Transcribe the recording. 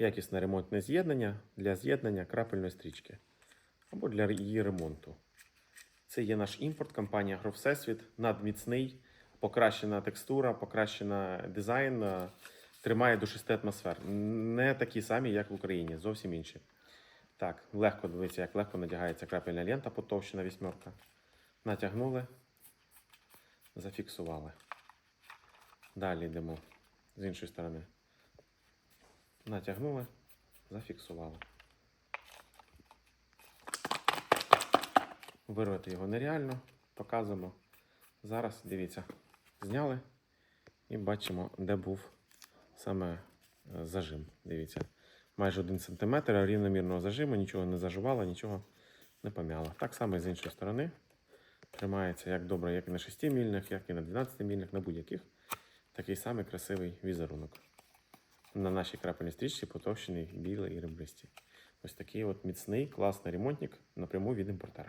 Якісне ремонтне з'єднання для з'єднання крапельної стрічки або для її ремонту. Це є наш імпорт, компанія Агровсесвіт, надміцний, покращена текстура, покращена дизайн, е, тримає до 6 атмосфер. Не такі самі, як в Україні, зовсім інші. Так, легко дивіться, як легко надягається крапельна лента, потовщена вісьмерка. Натягнули, зафіксували. Далі йдемо з іншої сторони. Натягнули, зафіксували. Вирвати його нереально, показуємо. Зараз дивіться, зняли і бачимо, де був саме е, зажим. Дивіться, майже 1 см рівномірного зажиму, нічого не заживало, нічого не пом'яло. Так само і з іншої сторони. Тримається як добре, як і на 6 мільних, як і на 12 мільних, на будь-яких. Такий самий красивий візерунок. На нашій крапельній стрічці потовщений білий і ребристий. Ось такий от міцний, класний ремонтник напряму від імпортера.